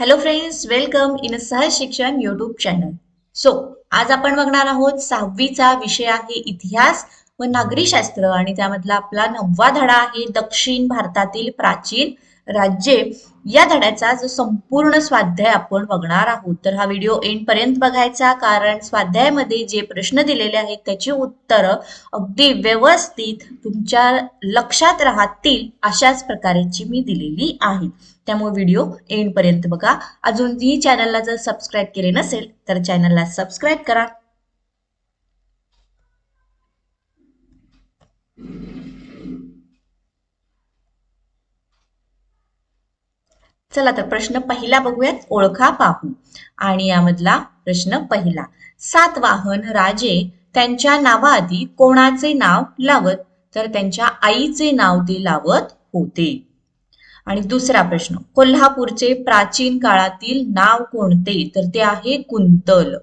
Hello friends welcome in सहज शिक्षण YouTube channel so आज आपण बघणार आहोत सहावीचा विषय आहे इतिहास व नागरी शास्त्र आणि त्यामधला आपला नववा धडा आहे दक्षिण भारतातील प्राचीन राज्ये या धड्याचा जो संपूर्ण स्वाध्याय आपण बघणार आहोत. तर हा व्हिडिओ एंड पर्यंत बघायचा कारण स्वाध्यायामध्ये जे प्रश्न दिलेले आहेत त्याची उत्तरं अगदी व्यवस्थित तुमच्या लक्षात राहतील अशाच प्रकारेची मी दिलेली आहे. त्यामुळे व्हिडिओ एंड पर्यंत बघा. अजूनही चॅनलला जर सबस्क्राईब केले नसेल तर चॅनलला सबस्क्राईब करा. चला तर प्रश्न पहिला बघूयात ओळखा पाहू. आणि यामधला प्रश्न पहिला. सातवाहन राजे त्यांच्या नावाआधी कोणाचे नाव लावत? तर त्यांच्या आईचे नाव ते लावत होते. आणि दुसरा प्रश्न कोल्हापूरचे प्राचीन काळातील नाव कोणते? तर ते आहे कुंतल.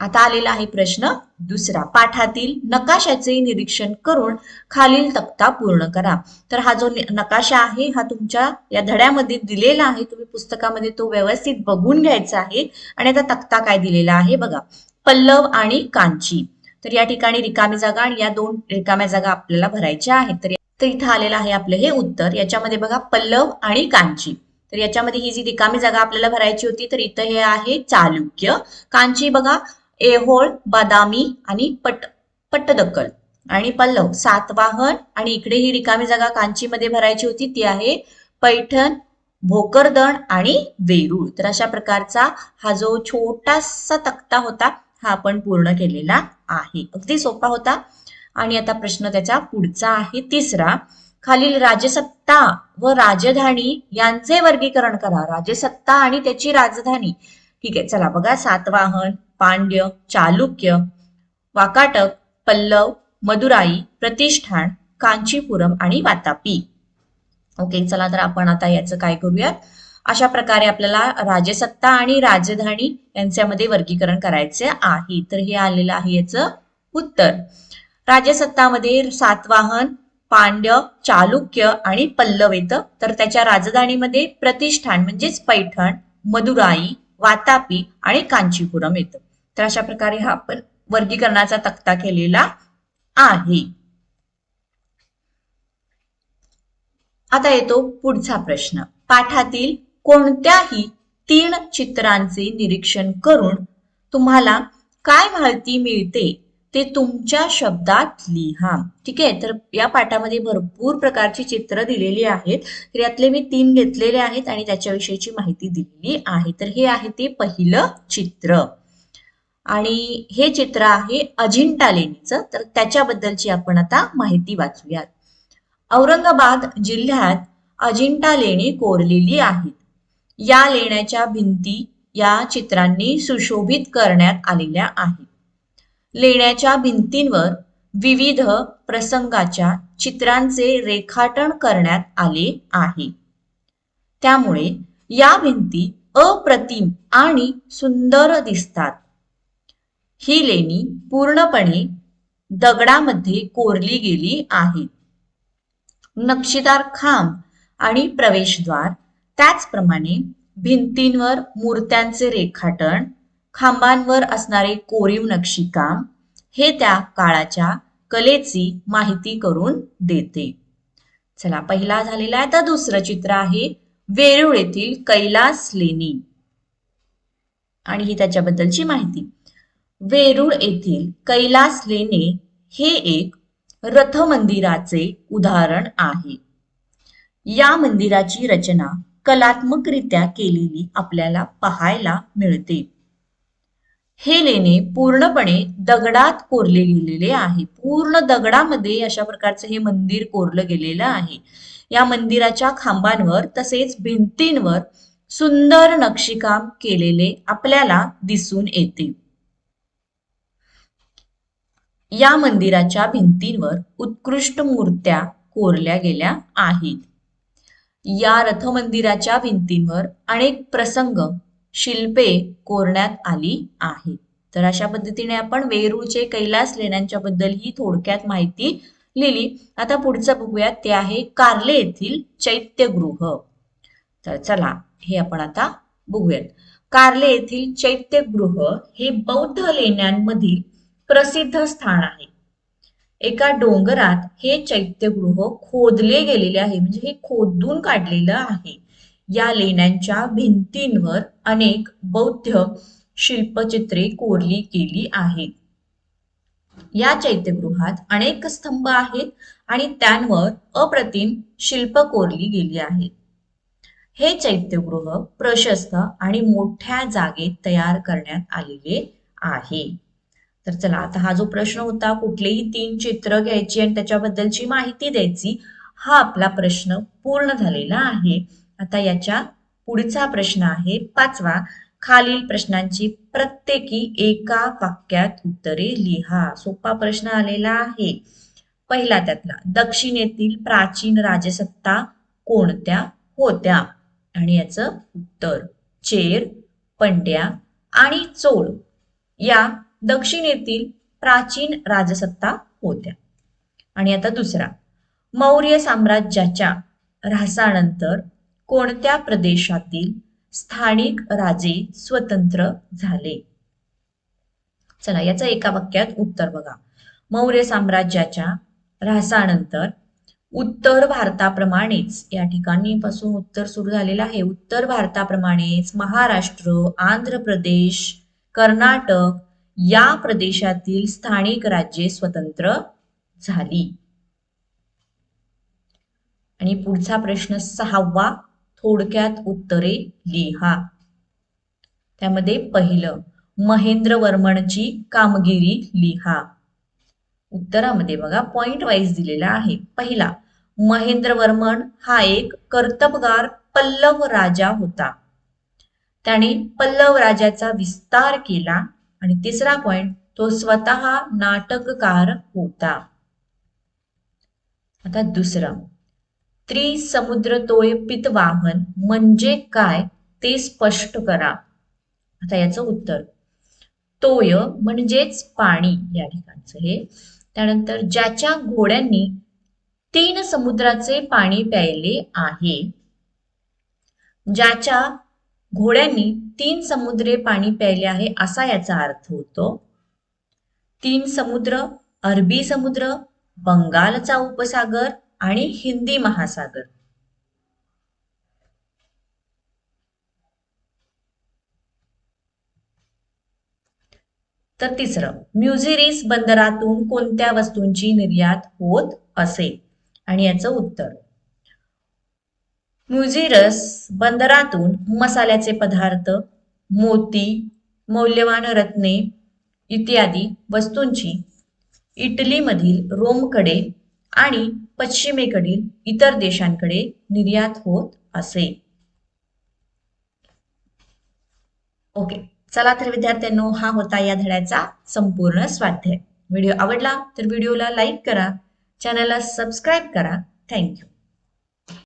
आता आलेला आहे प्रश्न दुसरा. पाठातील नकाशाचे निरीक्षण करून खालील तक्ता पूर्ण करा. तर हा जो नकाशा आहे हा तुमच्या या धड्यामध्ये दिलेला आहे. तुम्ही पुस्तकामध्ये तो व्यवस्थित बघून घ्यायचा आहे. आणि आता तक्ता काय दिलेला आहे बघा. पल्लव आणि कांची. तर या ठिकाणी रिकामी जागा आणि या दोन रिकाम्या जागा आपल्याला भरायच्या आहेत. तर तर इथं आलेलं आहे आपलं हे उत्तर. याच्यामध्ये बघा पल्लव आणि कांची. तर याच्यामध्ये ही जी रिकामी जागा आपल्याला भरायची होती तर इथं हे आहे चालुक्य. कांची बघा एहोळ बदामी आणि पट पट्टदक्कल आणि पल्लव सातवाहन आणि इकडे ही रिकामी जागा कांचीमध्ये भरायची होती ती आहे पैठण भोकरदन आणि वेरूळ. तर अशा प्रकारचा हा जो छोटासा तक्ता होता हा आपण पूर्ण केलेला आहे. अगदी सोपा होता. आणि आता प्रश्न त्याचा पुढचा आहे तिसरा. खालील राजसत्ता व राजधानी यांचे वर्गीकरण करा. राजसत्ता आणि त्याची राजधानी. ठीक आहे चला बघा. सातवाहन पांड्य चालुक्य वाकाटक पल्लव मदुराई प्रतिष्ठान कांचीपुरम आणि वातापी. ओके चला तर आपण आता याचं काय करूयात? अशा प्रकारे आपल्याला राजसत्ता आणि राजधानी यांच्यामध्ये वर्गीकरण करायचे आहे. तर हे आलेलं आहे याचं उत्तर. राजसत्तामध्ये सातवाहन पांड्य चालुक्य आणि पल्लव येतं. तर त्याच्या राजधानीमध्ये प्रतिष्ठान म्हणजेच पैठण मदुराई वातापी आणि कांचीपुरम येतं. तर अशा प्रकारे हा आपण वर्गीकरणाचा तक्ता केलेला आहे. आता येतो पुढचा प्रश्न. पाठातील कोणत्याही तीन चित्रांचे निरीक्षण करून तुम्हाला काय माहिती मिळते ते तुमच्या शब्दात लिहा. ठीक आहे? तर या पाठामध्ये भरपूर प्रकारची चित्र दिलेली आहेत. तर यातले मी तीन घेतलेले आहेत आणि त्याच्याविषयीची माहिती दिलेली आहे. तर हे आहे ते पहिलं चित्र. आणि हे चित्र आहे अजिंठा लेणीचं. तर त्याच्याबद्दलची आपण आता माहिती वाचूयात. औरंगाबाद जिल्ह्यात अजिंठा लेणी कोरलेली आहेत. या लेण्याच्या भिंती या चित्रांनी सुशोभित करण्यात आलेल्या आहेत. लेण्याच्या भिंतींवर विविध प्रसंगाच्या चित्रांचे रेखाटन करण्यात आले आहे. त्यामुळे या भिंती अप्रतिम आणि सुंदर दिसतात. ही लेणी पूर्णपणे दगडामध्ये कोरली गेली आहेत नक्षीदार खांब आणि प्रवेशद्वार त्याचप्रमाणे भिंतींवर मूर्त्यांचे रेखाटन खांबांवर असणारे कोरीव नक्षीकाम हे त्या काळाच्या कलेची माहिती करून देते. चला पहिला झालेला आहे तर दुसरं चित्र आहे वेरूळ येथील कैलास लेणी. आणि ही त्याच्याबद्दलची माहिती. वेरूळ येथील कैलास लेणे हे एक रथ मंदिराचे उदाहरण आहे. या मंदिराची रचना कलात्मकरित्या केलेली आपल्याला पाहायला मिळते. हे लेणे पूर्णपणे दगडात कोरले गेलेले आहे. पूर्ण दगडामध्ये अशा प्रकारचं हे मंदिर कोरलं गेलेलं आहे. या मंदिराच्या खांबांवर तसेच भिंतींवर सुंदर नक्षीकाम केलेले आपल्याला दिसून येते. या मंदिराच्या भिंतींवर उत्कृष्ट मूर्त्या कोरल्या गेल्या आहेत. या रथमंदिराच्या भिंतींवर अनेक प्रसंग शिल्पे कोरण्यात आली आहेत. तर अशा पद्धतीने आपण वेरूळचे कैलास लेण्यांच्या बद्दल ही थोडक्यात माहिती लिहिली. आता पुढचं बघूयात ते आहे कार्ले येथील चैत्यगृह. तर चला हे आपण आता बघूयात. कार्ले येथील चैत्यगृह हे बौद्ध लेण्यांमधील प्रसिद्ध स्थान आहे. एका डोंगरात हे चैत्यगृह खोदले गेलेले आहे. म्हणजे हे खोदून काढलेलं आहे. या लेण्यांच्या भिंतींवर अनेक बौद्ध शिल्पचित्रे कोरली गेली आहेत. या चैत्यगृहात अनेक स्तंभ आहेत आणि त्यांवर अप्रतिम शिल्प कोरली गेली आहेत. हे चैत्यगृह प्रशस्त आणि मोठ्या जागेत तयार करण्यात आलेले आहे. तर चला आता हा जो प्रश्न होता कुठलेही तीन चित्र घ्यायची आणि त्याच्याबद्दलची माहिती द्यायची हा आपला प्रश्न पूर्ण झालेला आहे. आता याच्या पुढचा प्रश्न आहे पाचवा. खालील प्रश्नांची प्रत्येकी एका वाक्यात उत्तरे लिहा. सोपा प्रश्न आलेला आहे. पहिला त्यातला दक्षिणेतील प्राचीन राजसत्ता कोणत्या होत्या? आणि याचं उत्तर चेर पंड्या आणि चोळ या दक्षिणेतील प्राचीन राजसत्ता होत्या. आणि आता दुसरा मौर्य साम्राज्याच्या ऱ्हासानंतर कोणत्या प्रदेशातील स्थानिक राजे स्वतंत्र झाले? चला याचं एका वाक्यात उत्तर बघा. मौर्य साम्राज्याच्या ऱ्हासानंतर उत्तर भारताप्रमाणेच या ठिकाणी पासून उत्तर सुरू झालेलं आहे. उत्तर भारताप्रमाणेच महाराष्ट्र आंध्र प्रदेश कर्नाटक या प्रदेशातील स्थानिक राज्ये स्वतंत्र झाली. आणि पुढचा प्रश्न सहावा थोडक्यात उत्तरे लिहा. त्यामध्ये पहिलं महेंद्र वर्मनची कामगिरी लिहा. उत्तरामध्ये बघा पॉइंट वाईज दिलेला आहे. पहिला महेंद्र वर्मन हा एक कर्तबगार पल्लव राजा होता. त्याने पल्लव राजाचा विस्तार केला आणि तिसरा पॉइंट तो स्वतः नाटककार होता. आता दुसरं त्रिसमुद्र तोय पितवाहन म्हणजे काय? ते स्पष्ट करा. आता याचं उत्तर. तोय म्हणजेच पाणी या ठिकाणचं हे. त्यानंतर ज्याच्या घोड्यांनी तीन समुद्राचे पाणी प्यायले आहे ज्याच्या घोड्यांनी तीन समुद्रे पाणी प्यायले आहे असा याचा अर्थ होतो तीन समुद्र अरबी समुद्र बंगालचा उपसागर आणि हिंदी महासागर. तर तिसरं म्युझिरिस बंदरातून कोणत्या वस्तूंची निर्यात होत असे? आणि याचं उत्तर म्युझिरस बंदरातून मसाल्याचे पदार्थ मोती मौल्यवान रत्ने इत्यादी वस्तूंची इटलीमधील रोमकडे आणि पश्चिमेकडील इतर देशांकडे निर्यात होत असे. ओके चला तर विद्यार्थ्यांनो हा होता या धड्याचा संपूर्ण स्वाध्याय. व्हिडिओ आवडला तर व्हिडिओला लाईक करा चॅनलला सबस्क्राईब करा. थँक्यू.